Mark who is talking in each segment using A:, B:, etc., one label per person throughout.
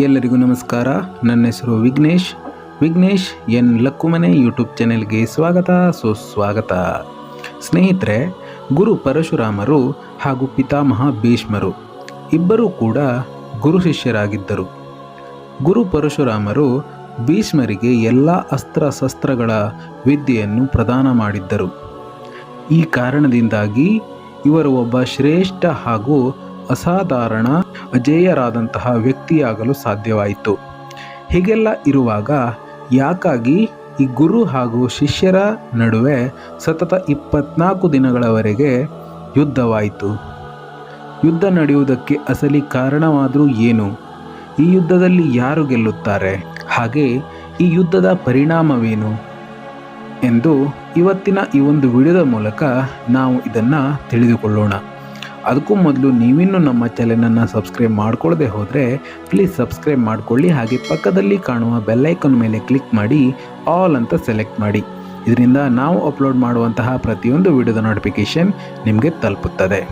A: ಎಲ್ಲರಿಗೂ ನಮಸ್ಕಾರ. ನನ್ನ ಹೆಸರು ವಿಘ್ನೇಶ್. ವಿಘ್ನೇಶ್ ಎನ್ ಲಕ್ಕುಮನೆ ಯೂಟ್ಯೂಬ್ ಚಾನೆಲ್ಗೆ ಸ್ವಾಗತ. ಸುಸ್ವಾಗತ ಸ್ನೇಹಿತರೆ, ಗುರು ಪರಶುರಾಮರು ಹಾಗೂ ಪಿತಾಮಹ ಭೀಷ್ಮರು ಇಬ್ಬರೂ ಕೂಡ ಗುರು ಶಿಷ್ಯರಾಗಿದ್ದರು. ಗುರು ಪರಶುರಾಮರು ಭೀಷ್ಮರಿಗೆ ಎಲ್ಲ ಅಸ್ತ್ರಶಸ್ತ್ರಗಳ ವಿದ್ಯೆಯನ್ನು ಪ್ರದಾನ ಮಾಡಿದ್ದರು. ಈ ಕಾರಣದಿಂದಾಗಿ ಇವರು ಒಬ್ಬ ಶ್ರೇಷ್ಠ ಹಾಗೂ ಅಸಾಧಾರಣ ಅಜೇಯರಾದಂತಹ ವ್ಯಕ್ತಿಯಾಗಲು ಸಾಧ್ಯವಾಯಿತು. ಹೀಗೆಲ್ಲ ಇರುವಾಗ ಯಾಕಾಗಿ ಈ ಗುರು ಹಾಗೂ ಶಿಷ್ಯರ ನಡುವೆ ಸತತ ಇಪ್ಪತ್ನಾಲ್ಕು ದಿನಗಳವರೆಗೆ ಯುದ್ಧವಾಯಿತು? ಯುದ್ಧ ನಡೆಯುವುದಕ್ಕೆ ಅಸಲಿ ಕಾರಣವಾದರೂ ಏನು? ಈ ಯುದ್ಧದಲ್ಲಿ ಯಾರು ಗೆಲ್ಲುತ್ತಾರೆ? ಹಾಗೆ ಈ ಯುದ್ಧದ ಪರಿಣಾಮವೇನು? ಎಂದು ಇವತ್ತಿನ ಈ ಒಂದು ವಿಡಿಯೋದ ಮೂಲಕ ನಾವು ಇದನ್ನು ತಿಳಿದುಕೊಳ್ಳೋಣ. ಅದಕ್ಕೂ ಮೊದಲು ನೀವಿನ್ನೂ ನಮ್ಮ ಚಾನೆಲನ್ನು ಸಬ್ಸ್ಕ್ರೈಬ್ ಮಾಡ್ಕೊಳ್ಳದೆ ಹೋದರೆ ಪ್ಲೀಸ್ ಸಬ್ಸ್ಕ್ರೈಬ್ ಮಾಡಿಕೊಳ್ಳಿ. ಹಾಗೆ ಪಕ್ಕದಲ್ಲಿ ಕಾಣುವ ಬೆಲ್ಲೈಕನ್ ಮೇಲೆ ಕ್ಲಿಕ್ ಮಾಡಿ ಆಲ್ ಅಂತ ಸೆಲೆಕ್ಟ್ ಮಾಡಿ. ಇದರಿಂದ ನಾವು ಅಪ್ಲೋಡ್ ಮಾಡುವಂತಹ ಪ್ರತಿಯೊಂದು ವಿಡಿಯೋದ ನೋಟಿಫಿಕೇಷನ್ ನಿಮಗೆ ತಲುಪುತ್ತದೆ.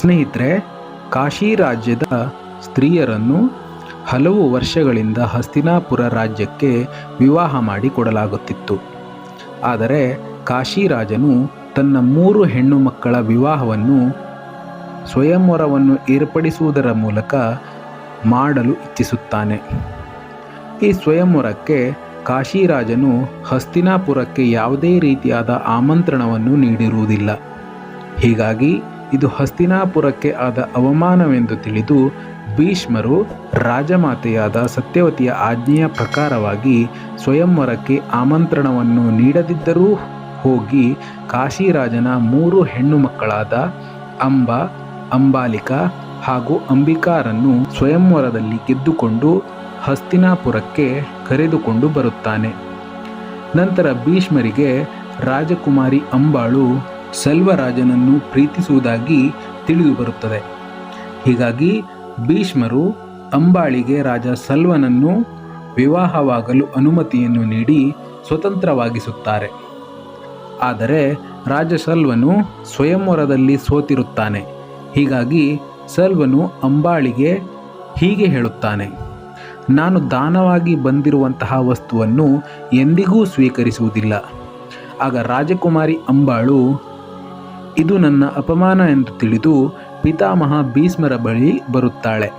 A: ಸ್ನೇಹಿತರೆ ಕಾಶಿ ರಾಜ್ಯದ ಸ್ತ್ರೀಯರನ್ನು ಹಲವು ವರ್ಷಗಳಿಂದ ಹಸ್ತಿನಾಪುರ ರಾಜ್ಯಕ್ಕೆ ವಿವಾಹ ಮಾಡಿ ಕೊಡಲಾಗುತ್ತಿತ್ತು. ಆದರೆ ಕಾಶಿ ರಾಜನು ತನ್ನ ಮೂರು ಹೆಣ್ಣು ಮಕ್ಕಳ ವಿವಾಹವನ್ನು ಸ್ವಯಂವರವನ್ನು ಏರ್ಪಡಿಸುವುದರ ಮೂಲಕ ಮಾಡಲು ಇಚ್ಛಿಸುತ್ತಾನೆ. ಈ ಸ್ವಯಂವರಕ್ಕೆ ಕಾಶಿರಾಜನು ಹಸ್ತಿನಾಪುರಕ್ಕೆ ಯಾವುದೇ ರೀತಿಯಾದ ಆಮಂತ್ರಣವನ್ನು ನೀಡಿರುವುದಿಲ್ಲ. ಹೀಗಾಗಿ ಇದು ಹಸ್ತಿನಾಪುರಕ್ಕೆ ಆದ ಅವಮಾನವೆಂದು ತಿಳಿದು ಭೀಷ್ಮರು ರಾಜಮಾತೆಯಾದ ಸತ್ಯವತಿಯ ಆಜ್ಞೆಯ ಪ್ರಕಾರವಾಗಿ ಸ್ವಯಂವರಕ್ಕೆ ಆಮಂತ್ರಣವನ್ನು ನೀಡದಿದ್ದರೂ ಹೋಗಿ ಕಾಶಿರಾಜನ ಮೂರು ಹೆಣ್ಣು ಮಕ್ಕಳಾದ ಅಂಬ, ಅಂಬಾಲಿಕಾ ಹಾಗೂ ಅಂಬಿಕಾರನ್ನು ಸ್ವಯಂವರದಲ್ಲಿ ಗೆದ್ದುಕೊಂಡು ಹಸ್ತಿನಾಪುರಕ್ಕೆ ಕರೆದುಕೊಂಡು ಬರುತ್ತಾನೆ. ನಂತರ ಭೀಷ್ಮರಿಗೆ ರಾಜಕುಮಾರಿ ಅಂಬಾಳು ಸಲ್ವರಾಜನನ್ನು ಪ್ರೀತಿಸುವುದಾಗಿ ತಿಳಿದು ಬರುತ್ತದೆ ಹೀಗಾಗಿ ಭೀಷ್ಮರು ಅಂಬಾಳಿಗೆ ರಾಜ ಸಲ್ವನನ್ನು ವಿವಾಹವಾಗಲು ಅನುಮತಿಯನ್ನು ನೀಡಿ ಸ್ವತಂತ್ರವಾಗಿಸುತ್ತಾರೆ. ಆದರೆ ರಾಜ ಸಲ್ವನು ಸ್ವಯಂವರದಲ್ಲಿ ಸೋತಿರುತ್ತಾನೆ. ಹೀಗಾಗಿ ಸಲ್ವನು ಅಂಬಾಳಿಗೆ ಹೀಗೆ ಹೇಳುತ್ತಾನೆ, ನಾನು ದಾನವಾಗಿ ಬಂದಿರುವಂತಹ ವಸ್ತುವನ್ನು ಎಂದಿಗೂ ಸ್ವೀಕರಿಸುವುದಿಲ್ಲ. ಆಗ ರಾಜಕುಮಾರಿ ಅಂಬಾಳು ಇದು ನನ್ನ ಅಪಮಾನ ಎಂದು ತಿಳಿದು ಪಿತಾಮಹ ಭೀಷ್ಮರ ಬಳಿ ಬರುತ್ತಾಳೆ.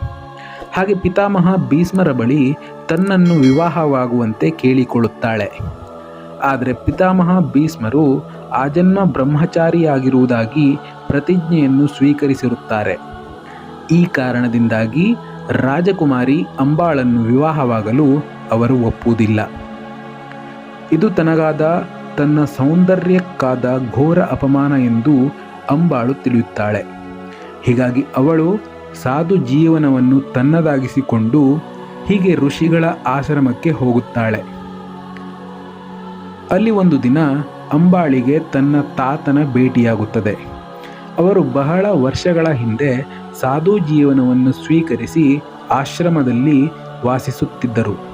A: ಹಾಗೆ ಪಿತಾಮಹ ಭೀಷ್ಮರ ಬಳಿ ತನ್ನನ್ನು ವಿವಾಹವಾಗುವಂತೆ ಕೇಳಿಕೊಳ್ಳುತ್ತಾಳೆ. ಆದರೆ ಪಿತಾಮಹ ಭೀಷ್ಮರು ಆಜನ್ಮ ಬ್ರಹ್ಮಚಾರಿಯಾಗಿರುವುದಾಗಿ ಪ್ರತಿಜ್ಞೆಯನ್ನು ಸ್ವೀಕರಿಸಿರುತ್ತಾರೆ. ಈ ಕಾರಣದಿಂದಾಗಿ ರಾಜಕುಮಾರಿ ಅಂಬಾಳನ್ನು ವಿವಾಹವಾಗಲು ಅವರು ಒಪ್ಪುವುದಿಲ್ಲ. ಇದು ತನಗಾದ ತನ್ನ ಸೌಂದರ್ಯಕ್ಕಾದ ಘೋರ ಅಪಮಾನ ಎಂದು ಅಂಬಾಳು ತಿಳಿಯುತ್ತಾಳೆ. ಹೀಗಾಗಿ ಅವಳು ಸಾಧು ಜೀವನವನ್ನು ತನ್ನದಾಗಿಸಿಕೊಂಡು ಹೀಗೆ ಋಷಿಗಳ ಆಶ್ರಮಕ್ಕೆ ಹೋಗುತ್ತಾಳೆ. ಅಲ್ಲಿ ಒಂದು ದಿನ ಅಂಬಾಳಿಗೆ ತನ್ನ ತಾತನ ಭೇಟಿಯಾಗುತ್ತದೆ. ಅವರು ಬಹಳ ವರ್ಷಗಳ ಹಿಂದೆ ಸಾಧು ಜೀವನವನ್ನು ಸ್ವೀಕರಿಸಿ ಆಶ್ರಮದಲ್ಲಿ ವಾಸಿಸುತ್ತಿದ್ದರು.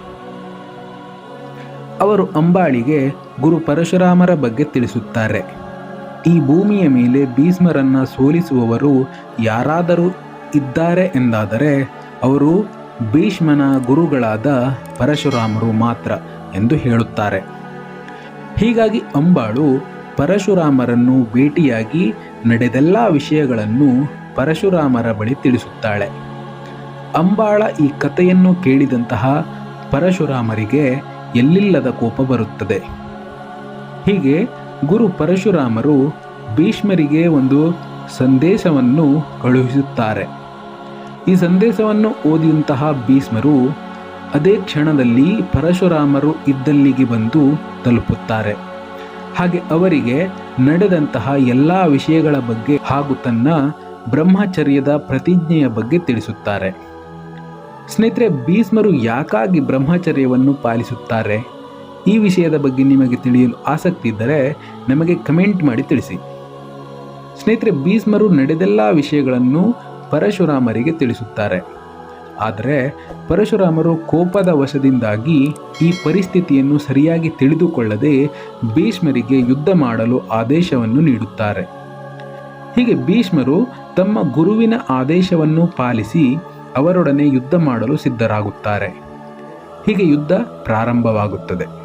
A: ಅವರು ಅಂಬಾಳಿಗೆ ಗುರು ಪರಶುರಾಮರ ಬಗ್ಗೆ ತಿಳಿಸುತ್ತಾರೆ. ಈ ಭೂಮಿಯ ಮೇಲೆ ಭೀಷ್ಮರನ್ನು ಸೋಲಿಸುವವರು ಯಾರಾದರೂ ಇದ್ದಾರೆ ಎಂದಾದರೆ, ಅವರು ಭೀಷ್ಮನ ಗುರುಗಳಾದ ಪರಶುರಾಮರು ಮಾತ್ರ ಎಂದು ಹೇಳುತ್ತಾರೆ. ಹೀಗಾಗಿ ಅಂಬಾಳು ಪರಶುರಾಮರನ್ನು ಭೇಟಿಯಾಗಿ ನಡೆದೆಲ್ಲ ವಿಷಯಗಳನ್ನು ಪರಶುರಾಮರ ಬಳಿ ತಿಳಿಸುತ್ತಾಳೆ. ಅಂಬಾಳ ಈ ಕಥೆಯನ್ನು ಕೇಳಿದಂತಹ ಪರಶುರಾಮರಿಗೆ ಎಲ್ಲಿಲ್ಲದ ಕೋಪ ಬರುತ್ತದೆ? ಹೀಗೆ ಗುರು ಪರಶುರಾಮರು ಭೀಷ್ಮರಿಗೆ ಒಂದು ಸಂದೇಶವನ್ನು ಕಳುಹಿಸುತ್ತಾರೆ. ಈ ಸಂದೇಶವನ್ನು ಓದಿದಂತಹ ಭೀಷ್ಮರು ಅದೇ ಕ್ಷಣದಲ್ಲಿ ಪರಶುರಾಮರು ಇದ್ದಲ್ಲಿಗೆ ಬಂದು ತಲುಪುತ್ತಾರೆ. ಹಾಗೆ ಅವರಿಗೆ ನಡೆದಂತಹ ಎಲ್ಲ ವಿಷಯಗಳ ಬಗ್ಗೆ ಹಾಗೂ ತನ್ನ ಬ್ರಹ್ಮಚರ್ಯದ ಪ್ರತಿಜ್ಞೆಯ ಬಗ್ಗೆ ತಿಳಿಸುತ್ತಾರೆ. ಸ್ನೇಹಿತರೆ, ಭೀಷ್ಮರು ಯಾಕಾಗಿ ಬ್ರಹ್ಮಚರ್ಯವನ್ನು ಪಾಲಿಸುತ್ತಾರೆ? ಈ ವಿಷಯದ ಬಗ್ಗೆ ನಿಮಗೆ ತಿಳಿಯಲು ಆಸಕ್ತಿ ಇದ್ದರೆ ನಮಗೆ ಕಮೆಂಟ್ ಮಾಡಿ ತಿಳಿಸಿ. ಸ್ನೇಹಿತರೆ, ಭೀಷ್ಮರು ನಡೆದೆಲ್ಲ ವಿಷಯಗಳನ್ನು ಪರಶುರಾಮರಿಗೆ ತಿಳಿಸುತ್ತಾರೆ. ಆದರೆ, ಪರಶುರಾಮರು ಕೋಪದ ವಶದಿಂದಾಗಿ ಈ ಪರಿಸ್ಥಿತಿಯನ್ನು ಸರಿಯಾಗಿ ತಿಳಿದುಕೊಳ್ಳದೆ ಭೀಷ್ಮರಿಗೆ ಯುದ್ಧ ಮಾಡಲು ಆದೇಶವನ್ನು ನೀಡುತ್ತಾರೆ. ಹೀಗೆ ಭೀಷ್ಮರು ತಮ್ಮ ಗುರುವಿನ ಆದೇಶವನ್ನು ಪಾಲಿಸಿ ಅವರೊಡನೆ ಯುದ್ಧ ಮಾಡಲು ಸಿದ್ಧರಾಗುತ್ತಾರೆ. ಹೀಗೆ ಯುದ್ಧ ಪ್ರಾರಂಭವಾಗುತ್ತದೆ.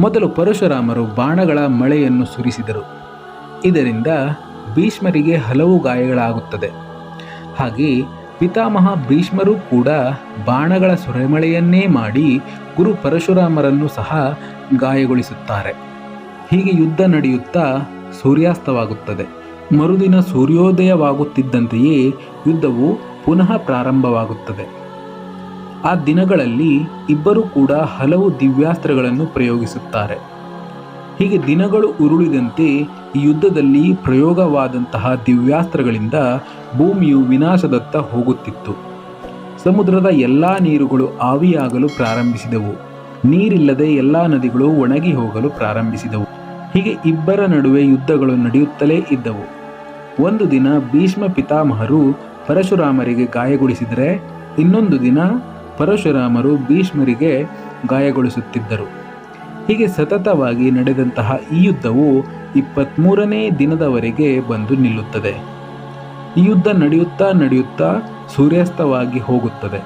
A: ಮೊದಲು ಪರಶುರಾಮರು ಬಾಣಗಳ ಮಳೆಯನ್ನು ಸುರಿಸಿದರು. ಇದರಿಂದ ಭೀಷ್ಮರಿಗೆ ಹಲವು ಗಾಯಗಳಾಗುತ್ತದೆ. ಹಾಗೆ ಪಿತಾಮಹ ಭೀಷ್ಮರು ಕೂಡ ಬಾಣಗಳ ಸುರೆಮಳೆಯನ್ನೇ ಮಾಡಿ ಗುರು ಪರಶುರಾಮರನ್ನು ಸಹ ಗಾಯಗೊಳಿಸುತ್ತಾರೆ. ಹೀಗೆ ಯುದ್ಧ ನಡೆಯುತ್ತಾ ಸೂರ್ಯಾಸ್ತವಾಗುತ್ತದೆ. ಮರುದಿನ ಸೂರ್ಯೋದಯವಾಗುತ್ತಿದ್ದಂತೆಯೇ ಯುದ್ಧವು ಪುನಃ ಪ್ರಾರಂಭವಾಗುತ್ತದೆ. ಆ ದಿನಗಳಲ್ಲಿ ಇಬ್ಬರು ಕೂಡ ಹಲವು ದಿವ್ಯಾಸ್ತ್ರಗಳನ್ನು ಪ್ರಯೋಗಿಸುತ್ತಾರೆ. ಹೀಗೆ ದಿನಗಳು ಉರುಳಿದಂತೆ ಈ ಯುದ್ಧದಲ್ಲಿ ಪ್ರಯೋಗವಾದಂತಹ ದಿವ್ಯಾಸ್ತ್ರಗಳಿಂದ ಭೂಮಿಯು ವಿನಾಶದತ್ತ ಹೋಗುತ್ತಿತ್ತು. ಸಮುದ್ರದ ಎಲ್ಲ ನೀರುಗಳು ಆವಿಯಾಗಲು ಪ್ರಾರಂಭಿಸಿದವು. ನೀರಿಲ್ಲದೆ ಎಲ್ಲ ನದಿಗಳು ಒಣಗಿ ಹೋಗಲು ಪ್ರಾರಂಭಿಸಿದವು. ಹೀಗೆ ಇಬ್ಬರ ನಡುವೆ ಯುದ್ಧಗಳು ನಡೆಯುತ್ತಲೇ ಇದ್ದವು. ಒಂದು ದಿನ ಭೀಷ್ಮ ಪಿತಾಮಹರು ಪರಶುರಾಮರಿಗೆ ಗಾಯಗೊಳಿಸಿದರೆ, ಇನ್ನೊಂದು ದಿನ ಪರಶುರಾಮರು ಭೀಷ್ಮರಿಗೆ ಗಾಯಗೊಳಿಸುತ್ತಿದ್ದರು. ಹೀಗೆ ಸತತವಾಗಿ ನಡೆದಂತಹ ಈ ಯುದ್ಧವು ಇಪ್ಪತ್ತ್ಮೂರನೇ ದಿನದವರೆಗೆ ಬಂದು ನಿಲ್ಲುತ್ತದೆ. ಈ ಯುದ್ಧ ನಡೆಯುತ್ತಾ ನಡೆಯುತ್ತಾ ಸೂರ್ಯಾಸ್ತವಾಗಿ ಹೋಗುತ್ತದೆ.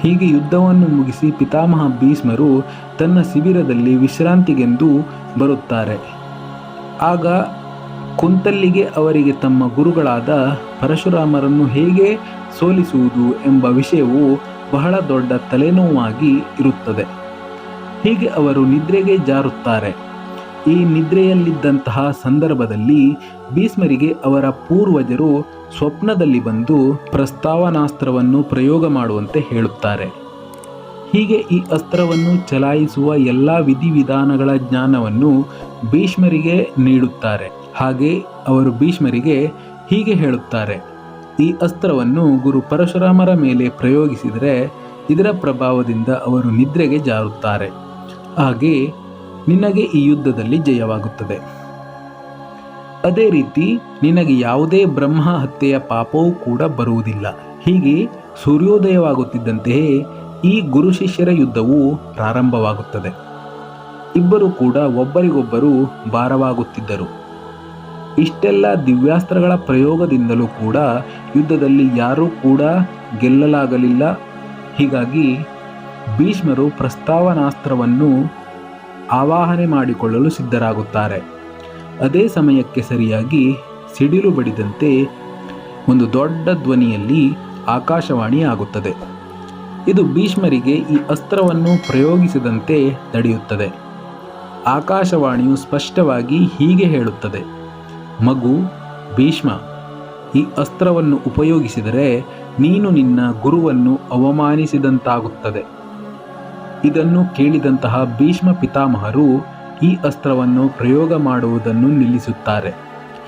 A: ಹೀಗೆ ಯುದ್ಧವನ್ನು ಮುಗಿಸಿ ಪಿತಾಮಹ ಭೀಷ್ಮರು ತನ್ನ ಶಿಬಿರದಲ್ಲಿ ವಿಶ್ರಾಂತಿಗೆಂದು ಬರುತ್ತಾರೆ. ಆಗ ಕುಂತಲ್ಲಿಗೆ ಅವರಿಗೆ ತಮ್ಮ ಗುರುಗಳಾದ ಪರಶುರಾಮರನ್ನು ಹೇಗೆ ಸೋಲಿಸುವುದು ಎಂಬ ವಿಷಯವು ಬಹಳ ದೊಡ್ಡ ತಲೆನೋವಾಗಿ ಇರುತ್ತದೆ. ಹೀಗೆ ಅವರು ನಿದ್ರೆಗೆ ಜಾರುತ್ತಾರೆ. ಈ ನಿದ್ರೆಯಲ್ಲಿದ್ದಂತಹ ಸಂದರ್ಭದಲ್ಲಿ ಭೀಷ್ಮರಿಗೆ ಅವರ ಪೂರ್ವಜರು ಸ್ವಪ್ನದಲ್ಲಿ ಬಂದು ಪ್ರಸ್ತಾವನಾಸ್ತ್ರವನ್ನು ಪ್ರಯೋಗ ಮಾಡುವಂತೆ ಹೇಳುತ್ತಾರೆ. ಹೀಗೆ ಈ ಅಸ್ತ್ರವನ್ನು ಚಲಾಯಿಸುವ ಎಲ್ಲ ವಿಧಿವಿಧಾನಗಳ ಜ್ಞಾನವನ್ನು ಭೀಷ್ಮರಿಗೆ ನೀಡುತ್ತಾರೆ. ಹಾಗೆ ಅವರು ಭೀಷ್ಮರಿಗೆ ಹೀಗೆ ಹೇಳುತ್ತಾರೆ. ಈ ಅಸ್ತ್ರವನ್ನು ಗುರು ಪರಶುರಾಮರ ಮೇಲೆ ಪ್ರಯೋಗಿಸಿದರೆ ಇದರ ಪ್ರಭಾವದಿಂದ ಅವರು ನಿದ್ರೆಗೆ ಜಾರುತ್ತಾರೆ. ಹಾಗೆ ನಿನಗೆ ಈ ಯುದ್ಧದಲ್ಲಿ ಜಯವಾಗುತ್ತದೆ. ಅದೇ ರೀತಿ ನಿನಗೆ ಯಾವುದೇ ಬ್ರಹ್ಮ ಹತ್ಯೆಯ ಪಾಪವೂ ಕೂಡ ಬರುವುದಿಲ್ಲ. ಹೀಗೆ ಸೂರ್ಯೋದಯವಾಗುತ್ತಿದ್ದಂತೆಯೇ ಈ ಗುರು ಶಿಷ್ಯರ ಯುದ್ಧವು ಪ್ರಾರಂಭವಾಗುತ್ತದೆ. ಇಬ್ಬರು ಕೂಡ ಒಬ್ಬರಿಗೊಬ್ಬರು ಭಾರವಾಗುತ್ತಿದ್ದರು. ಇಷ್ಟೆಲ್ಲ ದಿವ್ಯಾಸ್ತ್ರಗಳ ಪ್ರಯೋಗದಿಂದಲೂ ಕೂಡ ಯುದ್ಧದಲ್ಲಿ ಯಾರೂ ಕೂಡ ಗೆಲ್ಲಲಾಗಲಿಲ್ಲ. ಹೀಗಾಗಿ ಭೀಷ್ಮರು ಪ್ರಸ್ತಾವನಾಸ್ತ್ರವನ್ನು ಆವಾಹನೆ ಮಾಡಿಕೊಳ್ಳಲು ಸಿದ್ಧರಾಗುತ್ತಾರೆ. ಅದೇ ಸಮಯಕ್ಕೆ ಸರಿಯಾಗಿ ಸಿಡಿಲು ಬಡಿದಂತೆ ಒಂದು ದೊಡ್ಡ ಧ್ವನಿಯಲ್ಲಿ ಆಕಾಶವಾಣಿ ಆಗುತ್ತದೆ. ಇದು ಭೀಷ್ಮರಿಗೆ ಈ ಅಸ್ತ್ರವನ್ನು ಪ್ರಯೋಗಿಸಿದಂತೆ ನಡೆಯುತ್ತದೆ. ಆಕಾಶವಾಣಿಯು ಸ್ಪಷ್ಟವಾಗಿ ಹೀಗೆ ಹೇಳುತ್ತದೆ. ಮಗು, ಭೀಷ್ಮ, ಈ ಅಸ್ತ್ರವನ್ನು ಉಪಯೋಗಿಸಿದರೆ ನೀನು ನಿನ್ನ ಗುರುವನ್ನು ಅವಮಾನಿಸಿದಂತಾಗುತ್ತದೆ. ಇದನ್ನು ಕೇಳಿದಂತಹ ಭೀಷ್ಮ ಪಿತಾಮಹರು ಈ ಅಸ್ತ್ರವನ್ನು ಪ್ರಯೋಗ ಮಾಡುವುದನ್ನು ನಿಲ್ಲಿಸುತ್ತಾರೆ.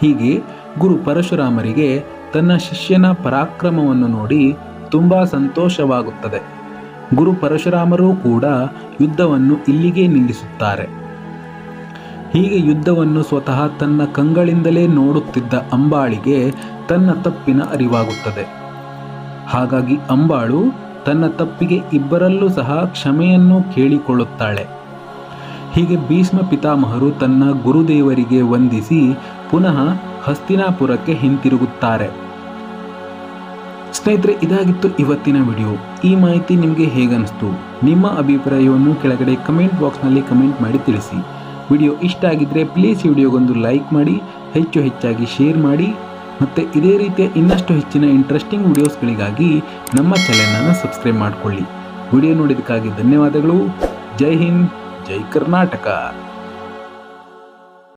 A: ಹೀಗೆ ಗುರು ಪರಶುರಾಮರಿಗೆ ತನ್ನ ಶಿಷ್ಯನ ಪರಾಕ್ರಮವನ್ನು ನೋಡಿ ತುಂಬ ಸಂತೋಷವಾಗುತ್ತದೆ. ಗುರು ಪರಶುರಾಮರೂ ಕೂಡ ಯುದ್ಧವನ್ನು ಇಲ್ಲಿಗೆ ನಿಲ್ಲಿಸುತ್ತಾರೆ. ಹೀಗೆ ಯುದ್ಧವನ್ನು ಸ್ವತಃ ತನ್ನ ಕಂಗಳಿಂದಲೇ ನೋಡುತ್ತಿದ್ದ ಅಂಬಾಳಿಗೆ ತನ್ನ ತಪ್ಪಿನ ಅರಿವಾಗುತ್ತದೆ. ಹಾಗಾಗಿ ಅಂಬಾಳು ತನ್ನ ತಪ್ಪಿಗೆ ಇಬ್ಬರಲ್ಲೂ ಸಹ ಕ್ಷಮೆಯನ್ನು ಕೇಳಿಕೊಳ್ಳುತ್ತಾಳೆ. ಹೀಗೆ ಭೀಷ್ಮ ಪಿತಾಮಹರು ತನ್ನ ಗುರುದೇವರಿಗೆ ವಂದಿಸಿ ಪುನಃ ಹಸ್ತಿನಾಪುರಕ್ಕೆ ಹಿಂತಿರುಗುತ್ತಾರೆ. ಸ್ನೇಹಿತರೆ, ಇದಾಗಿತ್ತು ಇವತ್ತಿನ ವಿಡಿಯೋ. ಈ ಮಾಹಿತಿ ನಿಮಗೆ ಹೇಗನ್ನಿಸ್ತು ನಿಮ್ಮ ಅಭಿಪ್ರಾಯವನ್ನು ಕೆಳಗಡೆ ಕಮೆಂಟ್ ಬಾಕ್ಸ್ನಲ್ಲಿ ಕಮೆಂಟ್ ಮಾಡಿ ತಿಳಿಸಿ. ವಿಡಿಯೋ ಇಷ್ಟ ಆಗಿದ್ದರೆ ಪ್ಲೀಸ್ ವಿಡಿಯೋಗೊಂದು ಲೈಕ್ ಮಾಡಿ, ಹೆಚ್ಚು ಹೆಚ್ಚಾಗಿ ಶೇರ್ ಮಾಡಿ, ಮತ್ತು ಇದೇ ರೀತಿಯ ಇನ್ನಷ್ಟು ಹೆಚ್ಚಿನ ಇಂಟ್ರೆಸ್ಟಿಂಗ್ ವಿಡಿಯೋಸ್ಗಳಿಗಾಗಿ ನಮ್ಮ ಚಾನೆಲನ್ನು ಸಬ್ಸ್ಕ್ರೈಬ್ ಮಾಡಿಕೊಳ್ಳಿ. ವಿಡಿಯೋ ನೋಡಿದ್ದಕ್ಕಾಗಿ ಧನ್ಯವಾದಗಳು. ಜೈ ಹಿಂದ್, ಜೈ ಕರ್ನಾಟಕ.